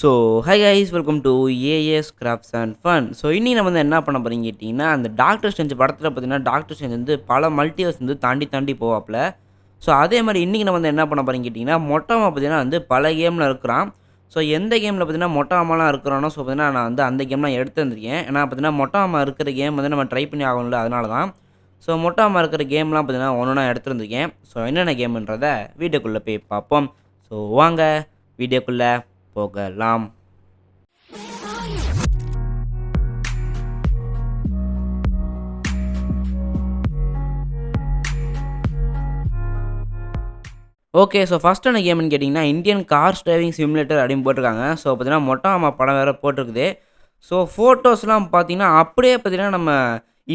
So hi guys welcome to AS crafts and fun so இன்றைக்கி நம்ம வந்து என்ன பண்ண போகிறீங்க கேட்டிங்கன்னா அந்த டாக்டர் ஸ்ட்ரெஞ்ச் படத்தில் பார்த்தீங்கன்னா டாக்டர் ஸ்ட்ரெஞ்ச் வந்து பல மல்டிவர்ஸ் வந்து தாண்டி தாண்டி போவாப்புல ஸோ அதே மாதிரி இன்றைக்கி நம்ம வந்து என்ன பண்ண போகிறீங்க கேட்டிங்கன்னா மொட்டமாக பார்த்தீங்கன்னா வந்து பல கேமில் இருக்கிறான். ஸோ எந்த கேமில் பார்த்தீங்கன்னா மொட்டாமாலாம் இருக்கிறானோ ஸோ பார்த்தீங்கன்னா நான் வந்து அந்த கேம்லாம் எடுத்து வந்திருக்கேன். ஏன்னா பார்த்தீங்கன்னா மொட்டாமல் இருக்கிற கேம் வந்து நம்ம ட்ரை பண்ணி ஆகணும்ல அதனால தான் ஸோ மொட்டாமல் இருக்கிற கேம்லாம் பார்த்தீங்கன்னா ஒன்று ஒன்றா எடுத்துருந்துருக்கேன் ஸோ என்னென்ன கேம்ன்றதை வீடியோக்குள்ளே போய் பார்ப்போம். ஸோ வாங்க வீடியோக்குள்ளே போகலாம். ஓகே ஸோ ஃபஸ்ட் என்ன கேம்னு கேட்டிங்கன்னா இந்தியன் கார் டிரைவிங் சிமுலேட்டர் அப்படின்னு போட்டிருக்காங்க. ஸோ பார்த்தீங்கன்னா மொட்டாமா படம் வேறு போட்டிருக்குது. ஸோ ஃபோட்டோஸ்லாம் பார்த்தீங்கன்னா அப்படியே பார்த்தீங்கன்னா நம்ம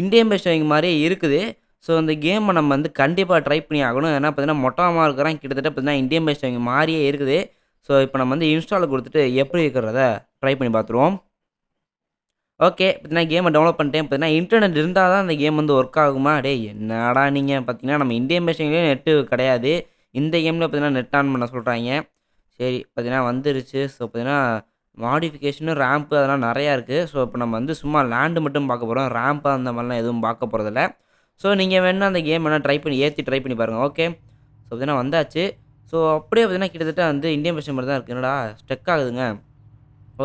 இந்தியன் பேஸ் டிரைவிங் மாதிரியே இருக்குது. ஸோ இந்த கேமை நம்ம வந்து கண்டிப்பாக ட்ரை பண்ணி ஆகணும். ஏன்னா பார்த்தீங்கன்னா மொட்டாமா இருக்கிறான். கிட்டத்தட்ட பார்த்தீங்கன்னா இந்தியன் பேஸ் டிரைவிங் மாதிரியே இருக்குது. ஸோ இப்போ நம்ம வந்து இன்ஸ்டாலில் கொடுத்துட்டு எப்படி இருக்கிறத ட்ரை பண்ணி பார்த்துருவோம். ஓகே பார்த்தீங்கன்னா கேமை டவுன்லோட் பண்ணிட்டேன். பார்த்தீங்கன்னா இன்டர்நெட் இருந்தால் தான் அந்த கேம் வந்து ஒர்க் ஆகுமா? அடே என்னடா நீங்கள் பார்த்தீங்கன்னா நம்ம இந்தியன் பேசிங்லேயே நெட்டு கிடையாது. இந்த கேமில் பார்த்தீங்கன்னா நெட் ஆன் பண்ண சொல்கிறாங்க சரி பார்த்தீங்கன்னா வந்துருச்சு. ஸோ பார்த்தீங்கன்னா மாடிஃபிகேஷனு ரேம்ப்பு அதெல்லாம் நிறையா இருக்குது ஸோ இப்போ நம்ம வந்து சும்மா லேண்டு மட்டும் பார்க்க போகிறோம் ரேம்ப்பு அந்த மாதிரிலாம் எதுவும் பார்க்க போகிறதில்ல ஸோ நீங்கள் வேணால் அந்த கேம் வேணால் ட்ரை பண்ணி ஏற்றி ட்ரை பண்ணி பாருங்கள் ஓகே ஸோ பார்த்தீங்கன்னா வந்தாச்சு. ஸோ அப்படியே பார்த்தீங்கன்னா கிட்டத்தட்ட வந்து இந்தியன் பஸ் மாதிரி தான் இருக்குது என்னடா ஸ்டெக் ஆகுதுங்க.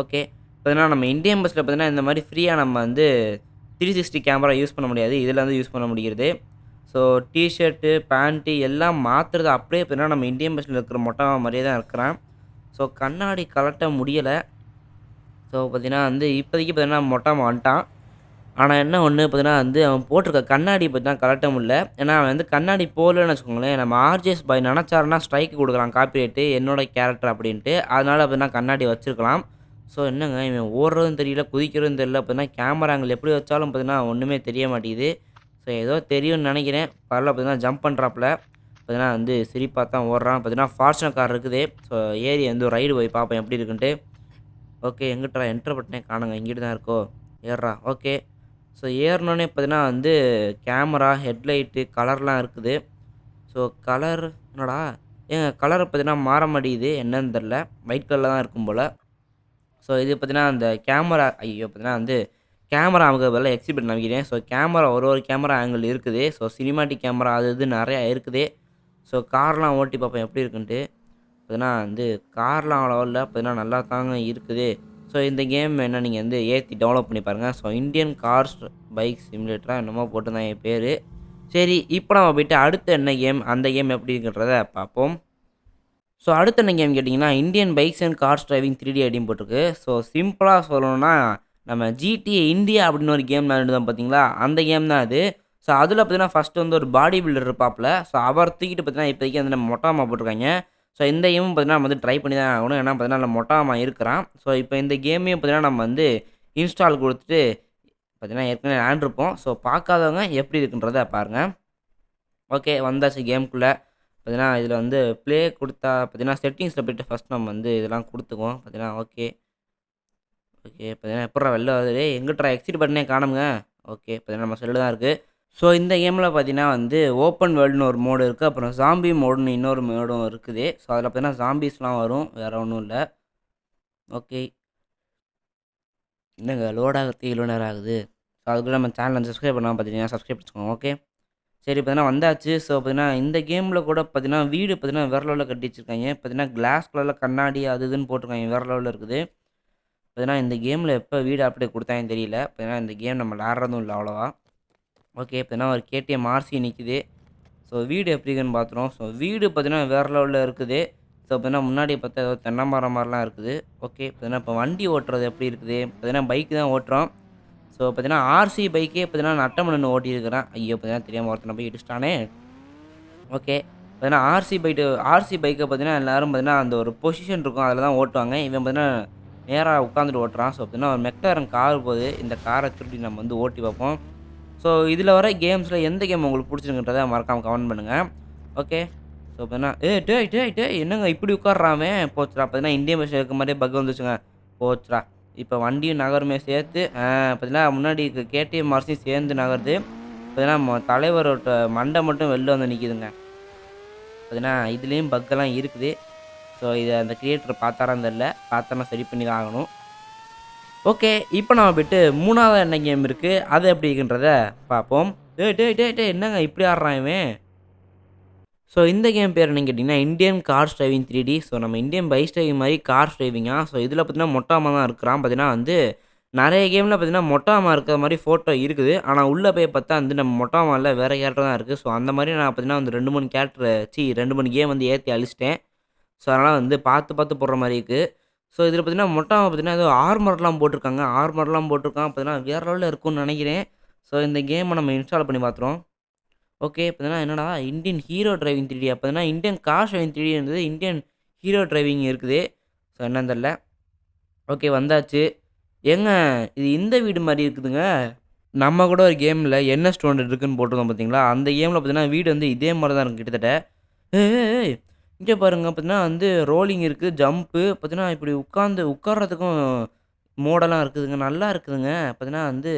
ஓகே பார்த்தீங்கன்னா நம்ம இந்தியன் பஸ்ஸில் பார்த்தீங்கன்னா இந்த மாதிரி ஃப்ரீயாக நம்ம வந்து த்ரீ சிக்ஸ்டி கேமரா யூஸ் பண்ண முடியாது. இதில் வந்து யூஸ் பண்ண முடிகிறது. ஸோ டிஷர்ட்டு பேண்ட்டு எல்லாம் மாற்றுறது அப்படியே பார்த்தீங்கன்னா நம்ம இந்தியன் பஸ்ஸில் இருக்கிற மொட்டை மாதிரியே தான் இருக்கிறான். ஸோ கண்ணாடி கலட்ட முடியலை. ஸோ பார்த்தீங்கன்னா வந்து இப்போதைக்கு பார்த்தீங்கன்னா மொட்டை வந்துட்டான் ஆனால் என்ன ஒன்று பார்த்தீங்கன்னா வந்து அவன் போட்டிருக்க கண்ணாடி பார்த்தீங்கன்னா கலட்ட முடியல. ஏன்னா அவன் வந்து கண்ணாடி போகலன்னு வச்சுக்கோங்களேன் நம்ம ஆர்ஜிஎஸ் பாய் நினச்சாருன்னா ஸ்ட்ரைக் கொடுக்கலாம் காப்பி ரேட்டு என்னோட கேரக்டர் அப்படின்ட்டு. அதனால் அப்படின்னா கண்ணாடி வச்சுருக்கலாம். ஸோ என்னங்க இவன் ஓடுறதும் தெரியல குதிக்கிறதும் தெரியல அப்படின்னா கேமரா எப்படி வச்சாலும் பார்த்தீங்கன்னா ஒன்றுமே தெரிய மாட்டேங்குது. ஸோ ஏதோ தெரியும்னு நினைக்கிறேன். பரவாயில்ல பார்த்தீங்கன்னா ஜம்ப் பண்ணுறாப்புல பார்த்தீங்கன்னா வந்து சிரிப்பாக தான் ஓடுறான். பார்த்தீங்கன்னா ஃபார்ச்சுனர் கார் இருக்குது. ஸோ ஏரி வந்து ரைடு போய் பார்ப்பேன் எப்படி இருக்குன்ட்டு. ஓகே எங்கிட்டா என்ட்ரு பட்டினே காணுங்க. இங்கிட்டு தான் இருக்கோ. ஏறா ஓகே ஸோ ஏறினோடனே பார்த்தீங்கன்னா வந்து கேமரா ஹெட்லைட்டு கலர்லாம் இருக்குது. ஸோ கலர் என்னடா? ஏங்க கலர் பார்த்தீங்கன்னா மாற மாட்டேங்குது என்னன்னு தெரில ஒயிட் கலரில் தான் இருக்கும் போல். ஸோ இது பார்த்தீங்கன்னா அந்த கேமரா ஐயோ பார்த்தீங்கன்னா வந்து கேமரா அவங்க பதில் எக்ஸிபிட் நம்பிக்கிறேன். ஸோ கேமரா ஒரு ஒரு கேமரா ஆங்கிள் இருக்குது. ஸோ சினிமாட்டிக் கேமரா அது இது நிறையா இருக்குது. ஸோ கார்லாம் ஓட்டி பார்ப்பேன் எப்படி இருக்குன்ட்டு. பார்த்தீங்கன்னா வந்து கார்லாம் அவ்வளோ இல்லை. பார்த்தீங்கன்னா நல்லா தாங்க இருக்குது. ஸோ இந்த கேம் என்ன நீங்கள் வந்து ஏற்றி டெவலப் பண்ணி பாருங்கள் ஸோ இந்தியன் கார்ஸ் பைக் சிமுலேட்டராக என்னமோ போட்டுருந்தான் என் பேர். சரி இப்போ நம்ம போயிட்டு அடுத்த என்ன கேம் அந்த கேம் எப்படி இருக்குன்றத பார்ப்போம். ஸோ அடுத்த என்ன கேம் கேட்டிங்கன்னா Indian bikes and cars driving three D அப்படின்னு போட்டிருக்கு. ஸோ சிம்பிளாக சொல்லணும்னா நம்ம ஜிடிஏ இந்தியா அப்படின்னு ஒரு கேம் நான் பார்த்தீங்களா அந்த கேம் தான் அது. ஸோ அதில் பார்த்தீங்கன்னா ஃபஸ்ட்டு வந்து ஒரு பாடி பில்டர் இருப்பாப்பில். ஸோ அவர் தூக்கிட்டு பார்த்தீங்கன்னா இப்போதைக்கு வந்து நம்ம மொட்டாமா போட்டிருக்காங்க. ஸோ இந்த கேமும் பார்த்தீங்கன்னா நம்ம வந்து ட்ரை பண்ணி தான் ஆகணும். ஏன்னா பார்த்தீங்கன்னா நம்ம மொட்டாமா இருக்கிறான். ஸோ இப்போ இந்த கேமையும் பார்த்தீங்கன்னா நம்ம வந்து இன்ஸ்டால் கொடுத்துட்டு பார்த்தீங்கன்னா ஏற்கனவே ஆண்டிருப்போம் ஸோ பார்க்காதவங்க எப்படி இருக்குன்றத பாருங்கள் ஓகே வந்தாச்சு கேம்குள்ளே பார்த்தீங்கன்னா இதில் வந்து ப்ளே கொடுத்தா பார்த்தீங்கன்னா செட்டிங்ஸில் போய்ட்டு ஃபஸ்ட் நம்ம வந்து இதெல்லாம் கொடுத்துக்குவோம். பார்த்தீங்கன்னா ஓகே ஓகே பார்த்தீங்கன்னா எப்பட்றா வெளில வருது? எங்கிட்டா எக்ஸிட் பட்டனே காணுங்க ஓகே பார்த்தீங்கன்னா நம்ம செல்லு தான் இருக்குது ஸோ இந்த கேமில் பார்த்தீங்கன்னா வந்து ஓப்பன் வேர்ல்டுன்னு ஒரு மோடு இருக்குது அப்புறம் ஜாம்பி மோடுன்னு இன்னொரு மோடும் இருக்குது. ஸோ அதில் பார்த்தீங்கன்னா ஜாம்பிஸ்லாம் வரும். வேறு ஒன்றும் இல்லை. ஓகே என்னங்க லோடாக ஆகிறதுக்கு இவ்வளோ நேரம் ஆகுது. ஸோ அதுக்குள்ளே நம்ம சேனல் சப்ஸ்கிரைப் பண்ணாமல் பார்த்தீங்கன்னா சப்ஸ்கிரைப் பண்ணிக்கோங்க ஓகே சரி பார்த்தீங்கன்னா வந்தாச்சு. ஸோ பார்த்தீங்கன்னா இந்த கேமில் கூட பார்த்தீங்கன்னா வீடு பார்த்தீங்கன்னா வேறு லெவலில் கட்டி வச்சுருக்காங்க. பார்த்தீங்கன்னா கிளாஸ் கலரில் கண்ணாடி அது இதுன்னு போட்டிருக்காங்க வேறு இருக்குது. பார்த்தீங்கன்னா இந்த கேமில் எப்போ வீடு அப்படியே கொடுத்தாங்கன்னு தெரியல. பார்த்தீங்கன்னா இந்த கேம் நம்ம விளாட்றதும் இல்லை அவ்வளோவா. ஓகே இப்போனா ஒரு கேடிஎம் ஆர்சி நிற்கிது ஸோ வீடு எப்படி இருக்குன்னு பார்த்துருவோம் ஸோ வீடு பார்த்தீங்கன்னா வேறு லெவலில் இருக்குது. ஸோ பார்த்தீங்கன்னா முன்னாடி பார்த்தா ஏதோ தென்னை மரம் மாதிரிலாம் இருக்குது. ஓகே பார்த்தீங்கன்னா இப்போ வண்டி ஓட்டுறது எப்படி இருக்குது? பார்த்தீங்கன்னா பைக்கு தான் ஓட்டுறோம். ஸோ பார்த்தீங்கன்னா ஆர்சி பைக்கே பார்த்தீங்கன்னா நட்டமணன் ஓட்டியிருக்கிறேன். ஐயோ பார்த்தீங்கன்னா தெரியாமல் ஒருத்தனை போய் இடிச்சிட்டானே. ஓகே பார்த்தீங்கன்னா ஆர்சி பைக்கு ஆர்சி பைக்கை பார்த்தீங்கன்னா எல்லோரும் பார்த்தீங்கன்னா அந்த ஒரு பொசிஷன் இருக்கும். அதில் தான் ஓட்டுவாங்க. இவன் பார்த்தீங்கன்னா நேராக உட்காந்துட்டு ஓட்டுறான். ஸோ பார்த்தீங்கன்னா ஒரு மெக்டாரன் கார் போகுது. இந்த காரை திருப்பி நம்ம வந்து ஓட்டி பார்ப்போம். ஸோ இதில் வர கேம்ஸில் எந்த கேம் உங்களுக்கு பிடிச்சிருக்குன்றதை மறக்காமல் கமெண்ட் பண்ணுங்கள் ஓகே ஸோ பார்த்தீங்கன்னா ஏ டே டே டே என்னங்க இப்படி உட்காடுறாமே போச்சுடா பார்த்தீங்கன்னா இந்தியன் பஸ் இருக்க மாதிரியே பக் வந்துச்சுங்க போச்சுரா இப்போ வண்டியும் நகருமே சேர்த்து பார்த்தீங்கன்னா முன்னாடி கேடிஎம் மார்ஸையும் சேர்ந்து நகருது. பார்த்தீங்கன்னா தலைவரோட மண்டை மட்டும் வெளில வந்து நிற்கிதுங்க பார்த்தீங்கன்னா இதுலேயும் பக்கெல்லாம் இருக்குது. ஸோ இதை அந்த கிரியேட்டர் பார்த்தாரான்னு தெரில பார்த்தானா சரி பண்ணி தான் ஆகணும். ஓகே இப்போ நம்ம போயிட்டு மூணாவது என்ன கேம் இருக்குது அது எப்படி இருக்குன்றத பார்ப்போம். டே டேய் டே டே என்னங்க இப்படி ஆடுறான் இவன்? ஸோ இந்த கேம் பேர் என்னன்னு கேட்டிங்கன்னா Indian car driving three D so நம்ம இந்தியன் பைக் ஸ்ட்ரைவிங் மாதிரி கார் ஸ்ட்ரைவிங்காக ஸோ இதில் பார்த்தீங்கன்னா மொட்டாமா தான் இருக்கிறான். பார்த்தீங்கன்னா வந்து நிறைய கேமில் பார்த்தீங்கன்னா மொட்டாமா இருக்கிற மாதிரி ஃபோட்டோ இருக்குது. ஆனால் உள்ளே போய் பார்த்தா வந்து நம்ம மொட்டாமாவில் வேறு கேரக்டர் தான் இருக்குது ஸோ அந்த மாதிரி நான் பார்த்தீங்கன்னா வந்து ரெண்டு மூணு கேரக்டர் சி ரெண்டு மூணு கேம் வந்து ஏற்றி அழிச்சிட்டேன். ஸோ அதனால் வந்து பார்த்து பார்த்து போடுற மாதிரி இருக்குது ஸோ இதில் பார்த்தீங்கன்னா மொட்டாமா பார்த்தீங்கன்னா ஏதோ ஆர்மர்லாம் போட்டிருக்காங்க. ஆர்மர்லாம் போட்டிருக்கான். பார்த்தீங்கன்னா வேறு லெவலில் இருக்கும்னு நினைக்கிறேன். ஸோ இந்த கேமை நம்ம இன்ஸ்டால் பண்ணி பார்த்துருவோம். ஓகே பார்த்தீங்கன்னா என்னடா இந்தியன் ஹீரோ டிரைவிங் த்ரீ அப்போதுனா பார்த்தீங்கன்னா இந்தியன் கார் டிரைவிங் த்ரீ இருந்தது இந்தியன் ஹீரோ டிரைவிங் இருக்குது. ஸோ என்னன்னு தெரில ஓகே வந்தாச்சு. ஏங்க இது இந்த வீடு மாதிரி இருக்குதுங்க. நம்ம கூட ஒரு கேமில் என்ன ஸ்டோன் இருக்குன்னு போட்டிருந்தோம் பார்த்தீங்களா அந்த கேமில் பார்த்தீங்கன்னா வீடு வந்து இதே மாதிரி தான் இருக்கும் கிட்டத்தட்ட இங்கே பாருங்க பார்த்தீங்கன்னா வந்து ரோலிங் இருக்குது ஜம்ப்பு பார்த்தீங்கன்னா இப்படி உட்காந்து உட்கார்றதுக்கும் மோடெல்லாம் இருக்குதுங்க நல்லா இருக்குதுங்க. பார்த்தீங்கன்னா வந்து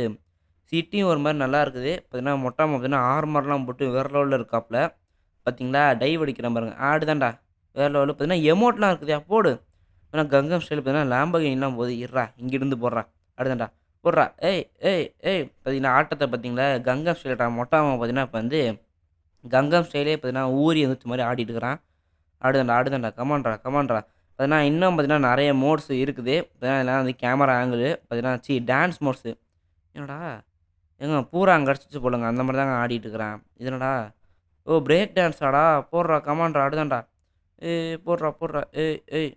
சிட்டியும் ஒரு மாதிரி நல்லா இருக்குது. பார்த்தீங்கன்னா மொட்டாமல் பார்த்தீங்கன்னா ஆர்மர்லாம் போட்டு வேறு லெவலில் இருக்காப்புல. பார்த்தீங்களா டைவ் அடிக்கிறேன் பாருங்க. ஆடு தான்டா. வேறு லெவலில் பார்த்தீங்கன்னா எமோட்லாம் இருக்குது. போடு. ஏன்னா கங்கம் ஸ்டைல் பார்த்தீங்கன்னா லேம்பகின்லாம் போகுது. இருறா இங்கிருந்து போடுறா. அடுதாண்டா போடுறா. ஏய் ஏய் ஏய். பார்த்தீங்கன்னா ஆட்டத்தை பார்த்தீங்களா கங்கம் ஸ்டைல்டா மொட்டாமல் பார்த்தீங்கன்னா இப்போ வந்து கங்கம் ஸ்டைலே பார்த்தீங்கன்னா ஊறி வந்துச்சு மாதிரி ஆடிட்டுருக்கிறான் ஆடுதண்டா ஆடுதண்டா கமான்ட்ரா கமான்ட்ரா பார்த்தீங்கன்னா இன்னும் பார்த்தீங்கன்னா நிறைய மோட்ஸ் இருக்குது. பார்த்தீங்கன்னா இதெல்லாம் வந்து கேமரா ஆங்கிள் பார்த்தீங்கன்னா சி டான்ஸ் மோட்ஸு என்னடா? ஏங்க பூரா அங்கே கிடச்சிச்சு போலுங்க அந்த மாதிரி தாங்க ஆடிட்டு இருக்கிறான். இதனடா ஓ பிரேக் டான்ஸாடா போடுறா கமான்ட்ரா ஆடுதாண்டா. ஏய் போடுறா போடுறா. ஏய் ஏய்.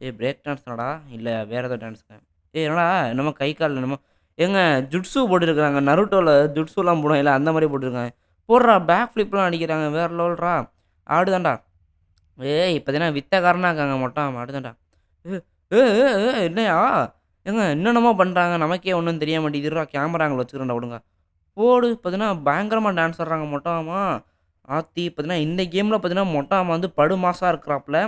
ஏய் பிரேக் டான்ஸ்னாடா இல்லை வேறு ஏதோ டான்ஸுங்க ஏய் என்னடா? என்னமோ கை காலில் என்னமோ. ஏங்க ஜுட்ஸு போட்டுருக்குறாங்க. நருட்டோவில் ஜுட்ஸுலாம் போடும் இல்லை அந்த மாதிரி போட்டுருக்காங்க. போடுறா பேக் ஃப்ளிப்லாம் அடிக்கிறாங்க. வேறு லெவல்ரா ஆடுதாண்டா. ஏய் இப்போதானே வித்தக்காரனாக இருக்காங்க மொட்டம் ஆடுதாண்டா ஏ ஏ ஏ, என்னையா? ஏங்க என்னென்னமோ பண்ணுறாங்க நமக்கே ஒன்றும் தெரிய மாட்டேங்குதுரா கேமரா அங்கே வச்சுக்கிறேன்டா விடுங்க. போடு பார்த்தீங்கன்னா பயங்கரமாக டான்ஸ் ஆடுறாங்க மொட்டாமா. ஆத்தி பார்த்தீங்கன்னா இந்த கேமில் பார்த்தீங்கன்னா மொட்டாமா வந்து படு மாசாக இருக்கிறாப்புல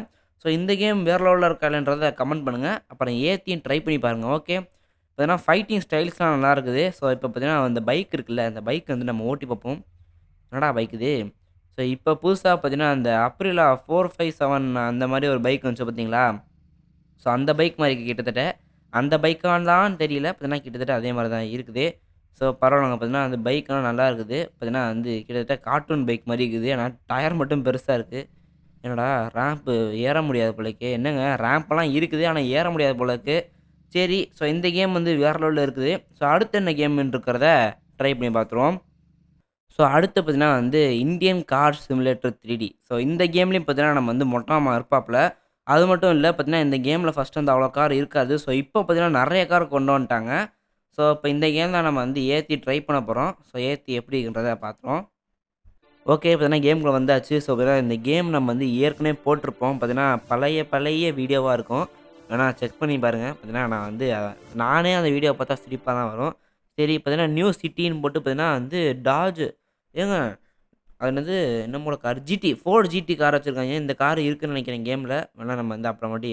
ஸோ இந்த கேம் வேறு லெவலில் இருக்காதுன்றதை கமெண்ட் பண்ணுங்கள் அப்புறம் ஏற்றியும் ட்ரை பண்ணி பாருங்கள் ஓகே பார்த்தீங்கன்னா ஃபைட்டிங் ஸ்டைல்ஸ்லாம் நல்லா இருக்குது. ஸோ இப்போ பார்த்தீங்கன்னா அந்த பைக் இருக்குல்ல அந்த பைக் வந்து நம்ம ஓட்டி பார்ப்போம். என்னடா பைக் இது? ஸோ இப்போ புதுசாக பார்த்தீங்கன்னா அந்த அப்ரிலா ஃபோர் ஃபைவ் செவன் அந்த மாதிரி ஒரு பைக் வந்துச்சு பார்த்தீங்களா ஸோ அந்த பைக் மாதிரி கிட்டத்தட்ட. அந்த பைக்கான்னு தெரியல. பார்த்தீங்கன்னா கிட்டத்தட்ட அதே மாதிரி தான் இருக்குது. ஸோ பரவாயில்லங்க. பார்த்தீங்கன்னா அந்த பைக்கெலாம் நல்லா இருக்குது. பார்த்தீங்கன்னா வந்து கிட்டத்தட்ட கார்ட்டூன் பைக் மாதிரி இருக்குது. ஆனால் டயர் மட்டும் பெருசாக இருக்குது என்னடா ரேம்ப்பு ஏற முடியாது போலக்கு என்னங்க ரேம்ப்பெல்லாம் இருக்குது ஆனால் ஏற முடியாது போலக்கு சரி ஸோ இந்த கேம் வந்து வேறு லெவலில் இருக்குது. ஸோ அடுத்து என்ன கேம் இருக்கிறத ட்ரை பண்ணி பார்த்துருவோம் ஸோ அடுத்து பார்த்தீங்கன்னா வந்து Indian car simulator three D so இந்த கேம்லேயும் பார்த்தீங்கன்னா நம்ம வந்து மொட்டாமல் இருப்பாப்புல. அது மட்டும் இல்லை பார்த்தீங்கன்னா இந்த கேமில் ஃபஸ்ட்டு வந்து அவ்வளோ கார் இருக்காது. ஸோ இப்போ பார்த்தீங்கன்னா நிறைய கார் கொண்டு வந்துட்டாங்க. ஸோ இப்போ இந்த கேம் தான் நம்ம வந்து ஏற்றி ட்ரை பண்ண போகிறோம் ஸோ ஏற்றி எப்படி இருக்குன்றதை பார்த்துருவோம். ஓகே பார்த்தீங்கன்னா கேமுக்குள்ள வந்தாச்சு. ஸோ பார்த்தீங்கன்னா இந்த கேம் நம்ம வந்து ஏற்கனவே போட்டிருப்போம். பார்த்தீங்கன்னா பழைய பழைய வீடியோவாக இருக்கும். வேணால் செக் பண்ணி பாருங்கள் பார்த்தீங்கன்னா நான் வந்து நானே அந்த வீடியோ பார்த்தா சிரிப்பாக தான் வரும். சரி பார்த்தீங்கன்னா நியூ சிட்டின்னு போட்டு பார்த்தீங்கன்னா வந்து டாஜ் ஏங்க அது என்னது நம்மளோட car GT Ford GT car வச்சுருக்காங்க. இந்த கார் இருக்குன்னு நினைக்கிறேன் கேமில் வேணால் நம்ம வந்து அப்புறமாட்டி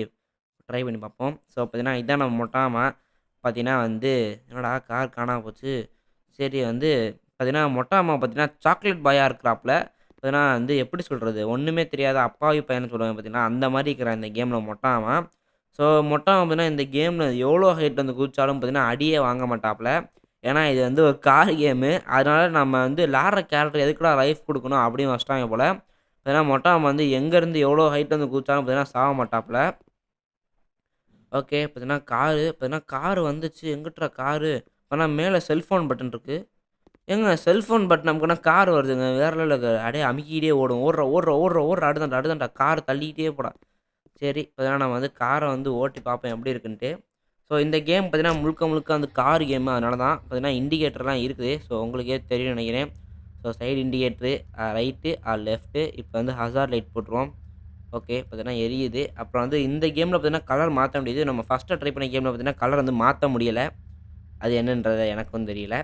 ட்ரை பண்ணி பார்ப்போம். ஸோ பார்த்தீங்கன்னா இதான் நம்ம மொட்டாமா. பார்த்தீங்கன்னா வந்து என்னடா கார் காணாமல் போச்சு. சரி வந்து பார்த்தீங்கன்னா மொட்டாமா பார்த்தீங்கன்னா சாக்லேட் பாயாக இருக்கிறாப்புல. பார்த்தீங்கன்னா வந்து எப்படி சொல்கிறது ஒன்றுமே தெரியாத அப்பாவி பையனை சொல்லுவாங்க பார்த்தீங்கன்னா அந்த மாதிரி இருக்கிற இந்த கேமில் மொட்டாமா. ஸோ மொட்டாமா பார்த்தீங்கன்னா இந்த கேமில் எவ்வளோ ஹைட் வந்து குதிச்சாலும் பார்த்தீங்கன்னா அடியே வாங்க மாட்டாப்புல. ஏன்னா இது வந்து ஒரு கார் கேமு. அதனால நம்ம வந்து விளாட்ற கேரக்டர் எதுக்குடா லைஃப் கொடுக்கணும் அப்படின்னு வச்சிட்டாங்க போல். ஏன்னா மொட்டாமா வந்து எங்கேருந்து எவ்வளோ ஹைட் வந்து குதிச்சாலும் பார்த்தீங்கன்னா சாக மாட்டாப்புல. ஓகே பார்த்தீங்கன்னா காரு பார்த்தீங்கன்னா காரு வந்துச்சு. எங்கிட்ட காரு ஆனால் மேலே செல்ஃபோன் பட்டன் இருக்குது ஏங்க செல்ஃபோன் பட்டன் நமக்குன்னா கார் வருதுங்க? வேற லெவலில் அப்படியே அமுக்கிட்டே ஓடும். ஓடுற ஓடுற ஓடுற ஓடுற அடுதாண்டா அடுதாண்டா கார் தள்ளிக்கிட்டே போடா. சரி இப்போ நான் வந்து காரை வந்து ஓட்டி பார்ப்பேன் எப்படி இருக்குன்ட்டு. ஸோ இந்த கேம் பார்த்தீங்கன்னா முழுக்க முழுக்க அந்த கார் கேமு அதனால தான் பார்த்தீங்கன்னா இண்டிகேட்டர்லாம் இருக்குது. ஸோ உங்களுக்கே தெரியும் நினைக்கிறேன். So side indicator right left இப்போ வந்து ஹசார் லைட் போட்டுருவோம். ஓகே பார்த்தீங்கன்னா எரியுது. அப்புறம் வந்து இந்த கேமில் பார்த்தீங்கன்னா கலர் மாற்ற முடியுது. நம்ம ஃபஸ்ட்டாக ட்ரை பண்ண கேமில் பார்த்தீங்கன்னா கலர் வந்து மாற்ற முடியலை. அது என்னன்றது எனக்கும் தெரியல.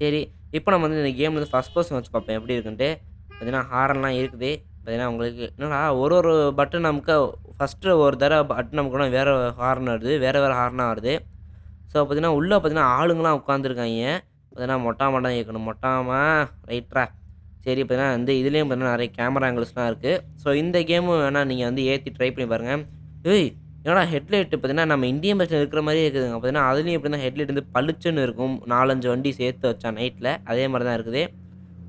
சரி இப்போ நம்ம வந்து இந்த கேம் வந்து ஃபஸ்ட் பர்சன் வச்சு பார்ப்போம். எப்படி இருக்குன்ட்டு. பார்த்தீங்கன்னா ஹாரன்லாம் இருக்குது. பார்த்தீங்கன்னா உங்களுக்கு என்னடா ஒரு ஒரு பட்டன் நமக்கு ஃபஸ்ட்டு ஒரு தடவை பட்டன் நமக்கு கூட வேறு ஹார்ன் வருது வேறு வேறு ஹார்னாக வருது. ஸோ பார்த்தீங்கன்னா உள்ளே பார்த்தீங்கன்னா ஆளுங்களாம் உட்காந்துருக்காங்க பார்த்தீங்கன்னா மொட்டா மட்டம் கேட்கணும் மொட்டாமா ரைட்ரா சரி பார்த்தீங்கன்னா வந்து இதுலேயும் பார்த்தீங்கன்னா நிறைய கேமரா ஆங்கிள்ஸ்லாம் இருக்குது ஸோ இந்த கேமும் வேணால் நீங்கள் வந்து ஏற்றி ட்ரை பண்ணி பாருங்கள் ஏய் என்னடா ஹெட்லைட் பார்த்தீங்கன்னா நம்ம இந்தியன் பஸ்ஸில் இருக்கிற மாதிரி இருக்குதுங்க. பார்த்தீங்கன்னா அதுலேயும் எப்படின்னா ஹெட்லைட் வந்து பளிச்சுன்னு இருக்கும். நாலஞ்சு வண்டி சேர்த்து வச்சா நைட்டில் அதே மாதிரி தான் இருக்குது.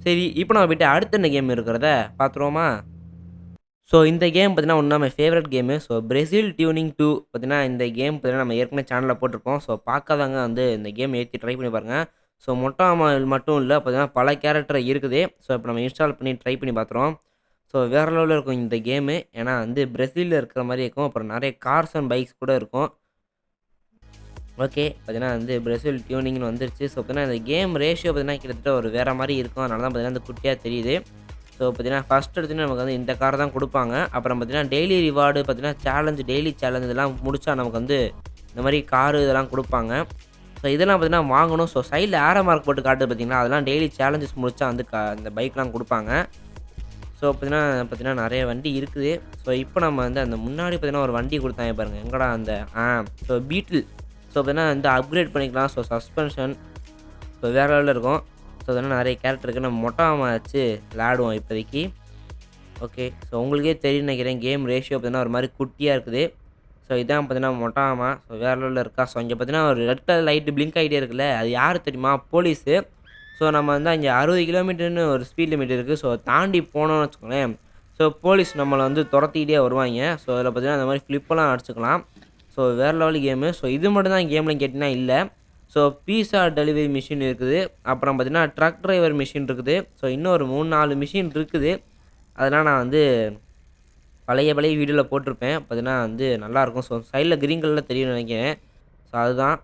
சரி இப்போ நம்ம போய்ட்டு அடுத்த என்ன கேம் இருக்கிறத பார்த்துருவோமா ஸோ இந்த கேம் பார்த்தீங்கன்னா ஒன்று நம்ம favourite game so Brazil tuning two பார்த்தீங்கன்னா இந்த கேம் பார்த்தீங்கன்னா நம்ம ஏற்கனவே சேனலில் போட்டிருப்போம் ஸோ பார்க்காதவங்க வந்து இந்த கேம் ஏற்றி ட்ரை பண்ணி பாருங்கள் ஸோ மொட்டாமல் மட்டும் இல்லை பார்த்தீங்கன்னா பல கேரக்டர் இருக்குது. ஸோ இப்போ நம்ம இன்ஸ்டால் பண்ணி ட்ரை பண்ணி பார்த்துருவோம் ஸோ வேறு லெவலில் இருக்கும் இந்த கேமு ஏன்னா வந்து பிரேசிலில் இருக்கிற மாதிரி இருக்கும். அப்புறம் நிறைய கார்ஸ் அண்ட் பைக்ஸ் கூட இருக்கும். ஓகே. பார்த்தீங்கன்னா வந்து பிரேசில் டியூனிங்னு வந்துருச்சு. ஸோ பார்த்தீங்கன்னா இந்த கேம் ரேஷியோ பார்த்தீங்கன்னா கிட்டத்தட்ட ஒரு வேறு மாதிரி இருக்கும். அதனால தான் பார்த்தீங்கன்னா அந்த குட்டியாக தெரியுது. ஸோ பார்த்தீங்கன்னா ஃபஸ்ட் எடுத்துன்னு நமக்கு வந்து இந்த கார் தான் கொடுப்பாங்க. அப்புறம் பார்த்தீங்கன்னா டெய்லி ரிவார்டு பார்த்தீங்கன்னா சேலஞ்சு டெய்லி சேலஞ்ச் இதெல்லாம் முடிச்சா நமக்கு வந்து இந்த மாதிரி காரு இதெல்லாம் கொடுப்பாங்க. ஸோ இதெல்லாம் பார்த்தீங்கன்னா வாங்கணும். ஸோ சைடில் ஆரோ மார்க் போட்டு காட்டு பார்த்தீங்கன்னா அதெல்லாம் டெய்லி சேலஞ்சஸ் முடிச்சா வந்து கா அந்த பைக்லாம் கொடுப்பாங்க. ஸோ பார்த்தீங்கன்னா பார்த்தீங்கன்னா நிறைய வண்டி இருக்குது. ஸோ இப்போ நம்ம வந்து அந்த முன்னாடி பார்த்தீங்கன்னா ஒரு வண்டி கொடுத்தாங்க பாருங்கள் எங்கடா அந்த ஆ ஸோ பீட்டில் ஸோ பார்த்தீங்கன்னா வந்து அப்கிரேட் பண்ணிக்கலாம். ஸோ சஸ்பென்ஷன் ஸோ வேறு லெவலில் இருக்கும். ஸோ அதனால் நிறைய கேரக்டர் இருக்குது நம்ம மொட்டாமல் வச்சு விளாடுவோம் இப்போதைக்கு. ஓகே ஸோ உங்களுக்கே தெரியும் நினைக்கிறேன். கேம் ரேஷியோ பார்த்தீங்கன்னா ஒரு மாதிரி குட்டியாக இருக்குது. ஸோ இதான் பார்த்தீங்கன்னா மொட்டாமா ஸோ வேறு லெவலில் இருக்கா? ஸோ இங்கே பார்த்தீங்கன்னா ஒரு ரெட் கலர் லைட்டு பிளிங்க் ஆகிட்டே இருக்குல்ல? அது யார் தெரியுமா? போலீஸு ஸோ நம்ம வந்து அங்கே அறுபது கிலோமீட்டர்னு ஒரு ஸ்பீட் லிமிட் இருக்குது ஸோ தாண்டி போனோம்னு வச்சுக்கோங்களேன். ஸோ போலீஸ் நம்மளை வந்து துரத்திக்கிட்டே வருவாங்க. ஸோ அதில் பார்த்தீங்கன்னா அந்த மாதிரி ஃப்ளிப்பெல்லாம் அடிச்சுக்கலாம். ஸோ வேறு லெவல் கேமு ஸோ இது மட்டும் தான் கேமில் கேட்டிங்கன்னா இல்லை. ஸோ பீஸா டெலிவரி மிஷின் இருக்குது. அப்புறம் பார்த்தீங்கன்னா ட்ரக் டிரைவர் மிஷின் இருக்குது. ஸோ இன்னும் ஒரு மூணு நாலு மிஷின் இருக்குது. அதெல்லாம் நான் வந்து பழைய பழைய வீடியோவில் போட்டிருப்பேன். பார்த்தீங்கன்னா வந்து நல்லாயிருக்கும் ஸோ சைடில் க்ரீன் கலரில் தெரியும்னு நினைக்கிறேன். ஸோ அதுதான்.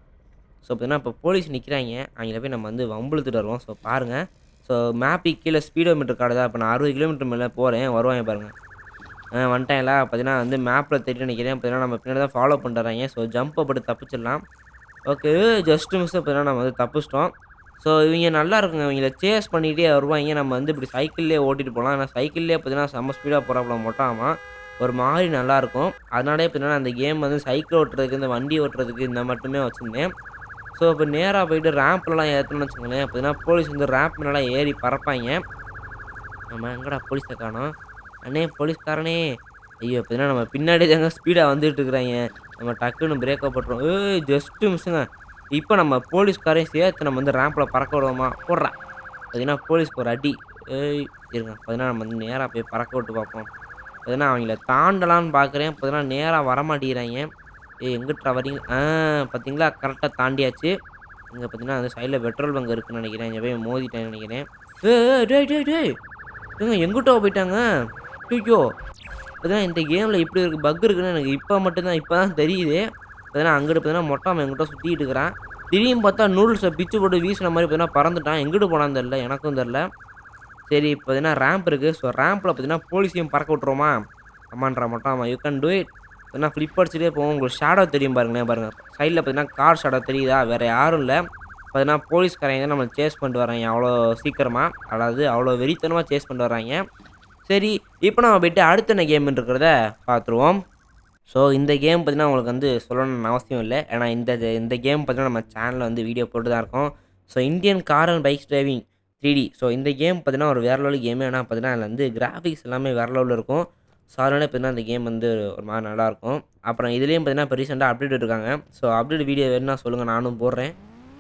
ஸோ பார்த்தீங்கன்னா இப்போ போலீஸ் நிற்கிறாங்க அவங்கள போய் நம்ம வந்து வம்புழுத்துட்டு வருவோம். ஸோ பாருங்கள் ஸோ மேப்பி கீழே ஸ்பீடோ மீட்டர் கார்டு இப்போ நான் அறுபது கிலோமீட்டர் மேலே போகிறேன் வருவாங்க பாருங்கள் வந்துட்டேன்ல. பார்த்தீங்கன்னா வந்து மேப்பில் தேடி நினைக்கிறேன் பார்த்தீங்கன்னா நம்ம பின்னாடி தான் ஃபாலோ பண்ணுறாங்க ஸோ ஜம்ப்பை போட்டு தப்பிச்சிடலாம். ஓகே ஜஸ்ட் மிஸ் பார்த்தீங்கன்னா நம்ம வந்து தப்பிச்சிட்டோம். ஸோ இவங்க நல்லா இருக்குங்க. இவங்கள சேஸ் பண்ணிகிட்டே வருவாங்க. நம்ம வந்து இப்படி சைக்கிள்லேயே ஓட்டிகிட்டு போகலாம். ஆனால் சைக்கிள்லேயே பார்த்தீங்கன்னா செம்ம ஸ்பீடாக போகிறாப்புல மொட்டாமல் ஒரு மாதிரி நல்லாயிருக்கும் அதனாலே பார்த்தீங்கன்னா அந்த கேம் வந்து சைக்கிள் ஓட்டுறதுக்கு இந்த வண்டி ஓட்டுறதுக்கு இந்த மட்டுமே வச்சுருந்தேன். ஸோ இப்போ நேராக போயிட்டு ரேம்ப்லலாம் ஏற்றணும்னு வச்சுக்கோங்களேன். பார்த்தீங்கன்னா போலீஸ் வந்து ரேம்ப் மேலாம் ஏறி பறப்பாங்க. நம்ம எங்கடா போலீஸை காணோம்? அண்ணே போலீஸ்காரனே ஐயோ பார்த்தீங்கன்னா நம்ம பின்னாடி தாங்க ஸ்பீடாக வந்துட்டு இருக்கிறாங்க நம்ம டக்குன்னு பிரேக்கப் போட்டுரும் ஏய் ஜஸ்ட்டு மிஸ்ஸுங்க இப்போ நம்ம போலீஸ்காரையும் சேர்த்து நம்ம வந்து ரேம்பில் பறக்க விடுவோமா? போடுறா. பார்த்தீங்கன்னா போலீஸ்க்கு ஒரு அடி. ஏய் இருங்க. பார்த்தீங்கன்னா நம்ம வந்து நேராக போய் பறக்க விட்டு பார்ப்போம் பார்த்தீங்கன்னா அவங்கள தாண்டலான்னு பார்க்குறேன் பார்த்தீங்கன்னா நேராக வரமாட்டேங்கிறாங்க ஏய் எங்கிட்ட வரீங்க? ஆ பார்த்தீங்களா கரெக்டாக தாண்டியாச்சு. இங்கே பார்த்தீங்கன்னா அந்த சைடில் பெட்ரோல் பங்க் இருக்குன்னு நினைக்கிறேன். இங்கே போய் மோதிட்டேன்னு நினைக்கிறேன். ஏ டேய் டே டேய். ஏங்க எங்கிட்ட போயிட்டாங்க? ஐயோ. பார்த்தீங்கன்னா இந்த கேமில் இப்படி இருக்குது பக் இருக்குன்னு எனக்கு இப்போ மட்டும்தான் இப்போ தான் தெரியுது. பார்த்தீங்கன்னா அங்கிட்டு பார்த்தீங்கன்னா மொட்டாம எங்கிட்ட சுற்றிட்டு இருக்கிறான். திடீர்னு பார்த்தா நூடுல்ஸை பிச்சு போட்டு வீசின மாதிரி பார்த்தீங்கன்னா பறந்துட்டான். எங்கிட்டு போனான்னு தெரில எனக்கும் தெரில சரி இப்போ பார்த்தீங்கன்னா ரேம்ப் இருக்குது ஸோ ரேம்பில் பார்த்தீங்கன்னா போலீஸையும் பறக்க விட்ருவோமா அம்மான்றா மொட்டாமா. யூ கேன் டூ இட் பார்த்தீங்கன்னா ஃப்ளிப் அடிச்சுட்டே போவோம். உங்களுக்கு ஷேடோ தெரியும் பாருங்களேன் பாருங்கள் சைடில் பார்த்தீங்கன்னா கார் ஷேடோ தெரியுதா? வேறு யாரும் இல்லை. பார்த்தீங்கன்னா போலீஸ்காரங்க தான் நம்மளை சேஸ் பண்ணிட்டு வராங்க அவ்வளோ சீக்கிரமாக அதாவது அவ்வளோ வெறித்தனமாக சேஸ் பண்ணிட்டு வராங்க சரி இப்போ நம்ம போயிட்டு அடுத்த என்ன கேம் இருக்கிறத பார்த்துருவோம் ஸோ இந்த கேம் பார்த்தீங்கன்னா உங்களுக்கு வந்து சொல்லணும்னு அவசியம் இல்லை. ஏன்னா இந்த இந்த கேம் பார்த்தீங்கன்னா நம்ம சேனலில் வந்து வீடியோ போட்டு தான் இருக்கோம். So Indian car and bike driving three D so இந்த கேம் பார்த்தீங்கன்னா ஒரு வேறு லெவல் கேமு ஏன்னா பார்த்தீங்கன்னா அதில் வந்து கிராஃபிக்ஸ் எல்லாமே வேறு லெவலில் இருக்கும். ஸோ அதனால பார்த்தீங்கன்னா இந்த கேம் வந்து ஒரு மாதிரி நல்லாயிருக்கும் அப்புறம் இதுலேயும் பார்த்தீங்கன்னா இப்போ ரீசெண்டாக அப்டேட் இருக்காங்க. ஸோ அப்டேட் வீடியோ வேணும்னா சொல்லுங்கள் நானும் போடுறேன்.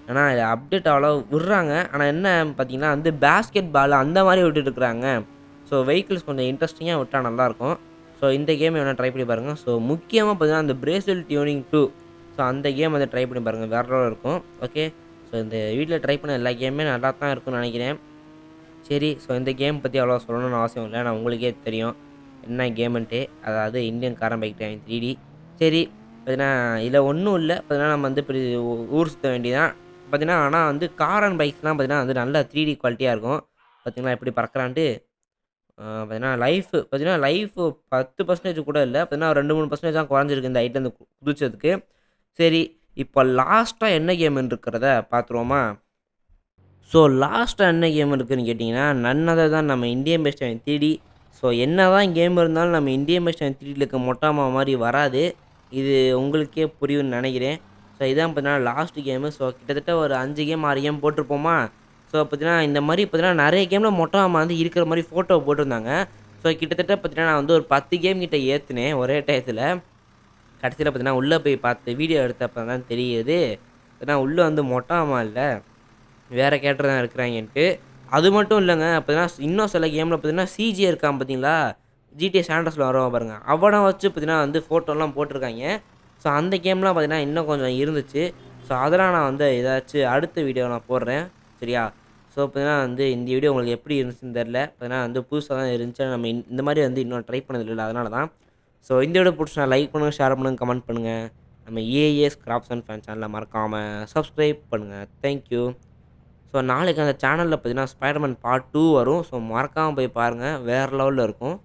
ஆனால் இது அப்டேட் அவ்வளோ விட்றாங்க. ஆனால் என்ன பார்த்தீங்கன்னா வந்து பேஸ்கெட் பால் அந்த மாதிரி விட்டுட்டு இருக்கிறாங்க ஸோ வெஹிக்கிள்ஸ் கொஞ்சம் இன்ட்ரெஸ்டிங்காக விட்டால் நல்லாயிருக்கும். ஸோ இந்த கேம் வேணால் ட்ரை பண்ணி பாருங்கள் ஸோ முக்கியமாக பார்த்தீங்கன்னா அந்த பிரேசில் டியூனிங் டூ ஸோ அந்த கேம் வந்து ட்ரை பண்ணி பாருங்கள் வேறு லெவலில் இருக்கும். ஓகே ஸோ இந்த வீட்டில் ட்ரை பண்ண எல்லா கேமுமே நல்லா தான் இருக்கும்னு நினைக்கிறேன். சரி ஸோ இந்த கேம் பற்றி அவ்வளோ சொல்லணும்னு அவசியம் இல்லை. நான் உங்களுக்கே தெரியும். என்ன கேமுன்ட்டு அதாவது இந்தியன் காரம் பைக் டைம் த்ரீ டி சரி பார்த்தீங்கன்னா இதில் ஒன்றும் இல்லை. பார்த்தீங்கன்னா நம்ம வந்து இப்படி ஊர் சுற்ற வேண்டியதான் பார்த்தீங்கன்னா ஆனால் வந்து கார் அண்ட் பைக்ஸ்லாம் பார்த்தீங்கன்னா வந்து நல்ல த்ரீ டி குவாலிட்டியாக இருக்கும். பார்த்தீங்களா? எப்படி பறக்கிறான்ட்டு பார்த்தீங்கன்னா லைஃப் பார்த்தீங்கன்னா லைஃப் பத்து பர்சன்டேஜ் கூட இல்லை. பார்த்தீங்கன்னா ரெண்டு மூணு பர்சன்டேஜ் தான் குறைஞ்சிருக்கு இந்த ஐட்டம் குதிச்சதுக்கு. சரி இப்போ லாஸ்ட்டாக என்ன கேம் இருக்கிறத பார்த்துருவோமா ஸோ லாஸ்ட்டாக என்ன கேம் இருக்குதுன்னு கேட்டிங்கன்னா நன்னதை தான் நம்ம இந்தியன் பெஸ்ட் த்ரீடி ஸோ என்ன தான் கேம் இருந்தாலும் நம்ம இந்தியன் பெஸ்ட் த்ரீடியில் இருக்க மொட்டாமா மாதிரி வராது. இது உங்களுக்கே புரியும்னு நினைக்கிறேன். ஸோ இதான் பார்த்தீங்கன்னா லாஸ்ட் கேமு ஸோ கிட்டத்தட்ட ஒரு அஞ்சு கேம் ஆறு கேம் போட்டிருப்போமா? ஸோ பார்த்தீங்கன்னா இந்த மாதிரி பார்த்தீங்கன்னா நிறைய கேமில் மொட்டை மாமா வந்து இருக்கிற மாதிரி ஃபோட்டோ போட்டிருந்தாங்க. ஸோ கிட்டத்தட்ட பார்த்தீங்கன்னா நான் வந்து ஒரு பத்து கேம் கிட்டே ஏற்றுனேன் ஒரே டயத்தில் கடைசியில் பார்த்தீங்கன்னா உள்ளே போய் பார்த்து வீடியோ எடுத்தப்போ தான் தெரியுது. ஏன்னா உள்ளே வந்து மொட்டாமா இல்லை. வேறு கேட்டர் தான் இருக்கிறாங்கன்ட்டு. அது மட்டும் இல்லைங்க பார்த்தீங்கன்னா இன்னும் சில கேமில் பார்த்தீங்கன்னா சிஜி இருக்கான் பார்த்தீங்களா ஜிடிஏ சாண்டர்ஸில் வரவன் பாருங்கள் அவனை வச்சு பார்த்தீங்கன்னா வந்து ஃபோட்டோலாம் போட்டிருக்காங்க. ஸோ அந்த கேம்லாம் பார்த்தீங்கன்னா இன்னும் கொஞ்சம் இருந்துச்சு. ஸோ அதெல்லாம் நான் வந்து ஏதாச்சும் அடுத்த வீடியோ நான் போடுறேன். சரியா? ஸோ பார்த்தீங்கன்னா வந்து இந்த வீடியோ உங்களுக்கு எப்படி இருந்துச்சுன்னு தெரில பார்த்தீங்கன்னா வந்து புதுசாக தான் இருந்துச்சு. நம்ம இந்த- மாதிரி வந்து இன்னும் ட்ரை பண்ணதில்லை அதனால தான் ஸோ இந்த வீடியோ பிடிச்சா லைக் பண்ணுங்கள் ஷேர் பண்ணுங்கள் கமெண்ட் பண்ணுங்கள் நம்ம ஏஏஎஸ் கிராப்ஸ் அண்ட் ஃபேன் சேனலில் மறக்காமல் சப்ஸ்கிரைப் பண்ணுங்கள் தேங்க்யூ ஸோ நாளைக்கு அந்த சேனலில் பார்த்தீங்கன்னா ஸ்பைடர்மேன் பார்ட் டூ வரும். ஸோ மறக்காமல் போய் பாருங்கள் வேறு லெவலில் இருக்கும்.